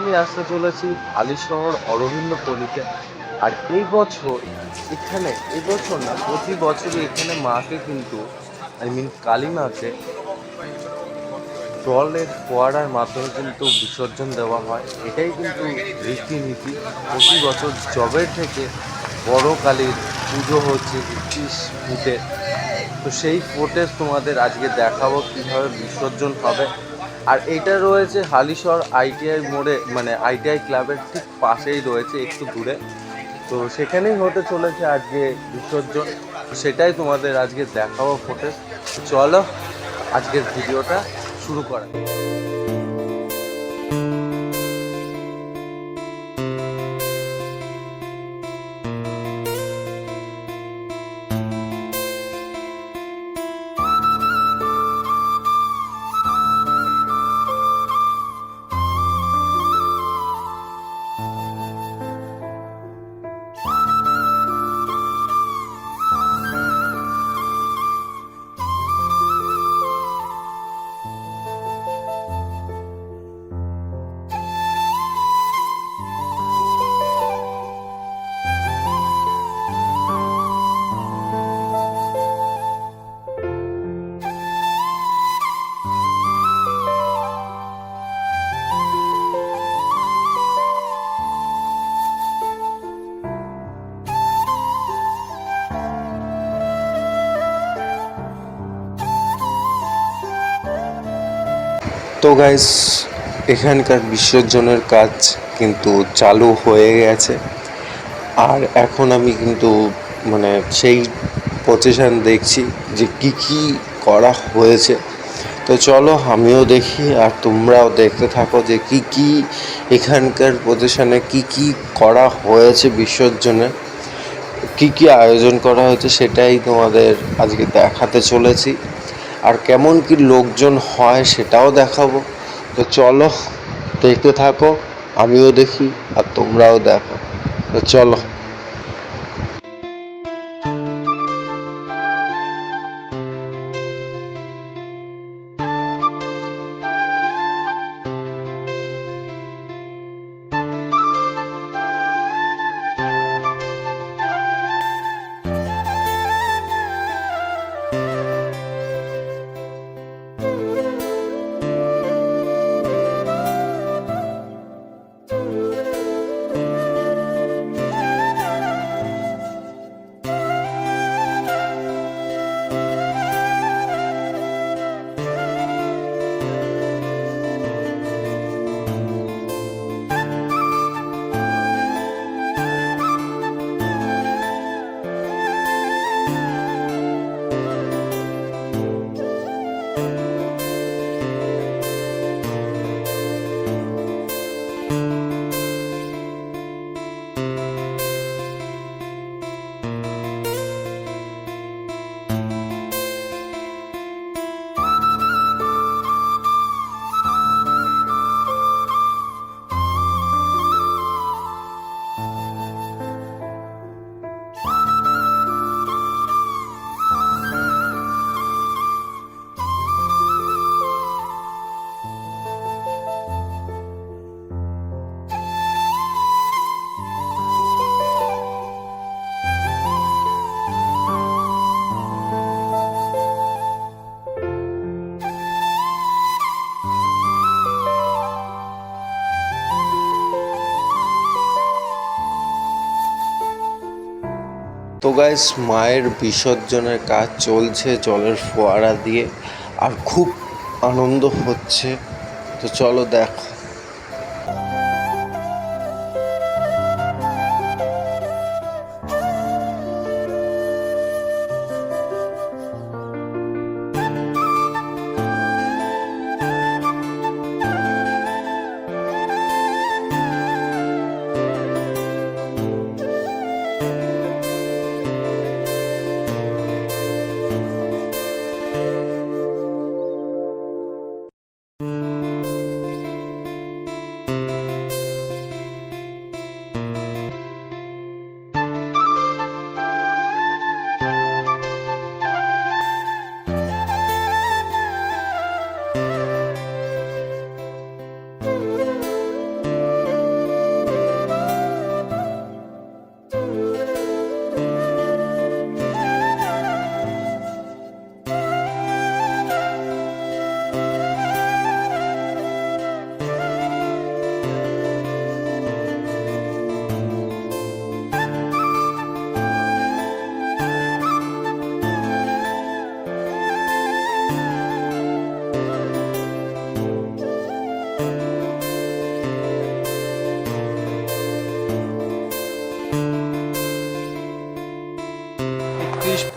আমি আসতে চলেছি হালিশহর অরবিন্দ পল্লীতে। আর এই বছর এখানে, এই বছর না, প্রতি বছরই এখানে মাকে কিন্তু আই মিন কালী মাকে জলের ফোয়ারার মাধ্যমে কিন্তু বিসর্জন দেওয়া হয়। এটাই কিন্তু রীতিনীতি। প্রতি বছর জবের থেকে বড় কালীর পুজো হচ্ছে একত্রিশ ফুটে। তো সেই ফুটেজ তোমাদের আজকে দেখাবো কীভাবে বিসর্জন হবে। আর এটা রয়েছে হালিশর আইটিআই মোড়ে মানে আইটিআই ক্লাবের ঠিক পাশেই রয়েছে, একটু দূরে। তো সেখানেই হতে চলেছে আজকে বিসর্জন। সেটাই তোমাদের আজকে দেখাবো ফোটেজ চলো, আজকের ভিডিওটা শুরু করা তো গাইস এখানকার বিসর্জনের কাজ কিন্তু চালু হয়ে গেছে। আর এখন আমি কিন্তু মানে সেই পজিশন দেখছি যে কি কি করা হয়েছে। তো চলো আমিও দেখি আর তোমরাও দেখতে থাকো যে কি কি এখানকার পজিশনে কি কি করা হয়েছে বিসর্জনে। কি কি আয়োজন করা হয়েছে সেটাই তোমাদের আজকে দেখাতে চলেছি। আর কেমন কি লোকজন হয় সেটাও দেখাবো। তো চলো, দেখতে থাকো, আমিও দেখি আর তোমরাও দেখো। তো চলো। তো গাইস মায়ের বিসর্জনের কাজ চলছে জলের ফোয়ারা দিয়ে আর খুব আনন্দ হচ্ছে। তো চলো দেখো।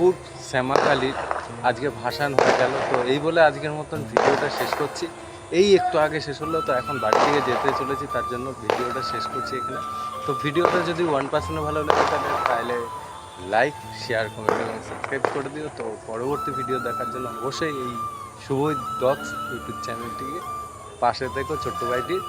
ফুট শ্যামাকালীর আজকে ভাসান হয়ে গেল। তো এই বলে আজকের মতন ভিডিওটা শেষ করছি। এই একটু আগে শেষ হলো, তো এখন বাড়ি থেকে যেতে চলেছি, তার জন্য ভিডিওটা শেষ করছি এখানে। তো ভিডিওটা যদি ওয়ান পার্সেন্টও ভালো লাগে তাহলে তাহলে লাইক শেয়ার কমেন্ট এবং সাবস্ক্রাইব করে দিও। তো পরবর্তী ভিডিও দেখার জন্য অবশ্যই এই শুভ ডগস ইউটিউব চ্যানেলটিকে পাশে থেকো ছোট্ট ভাইটির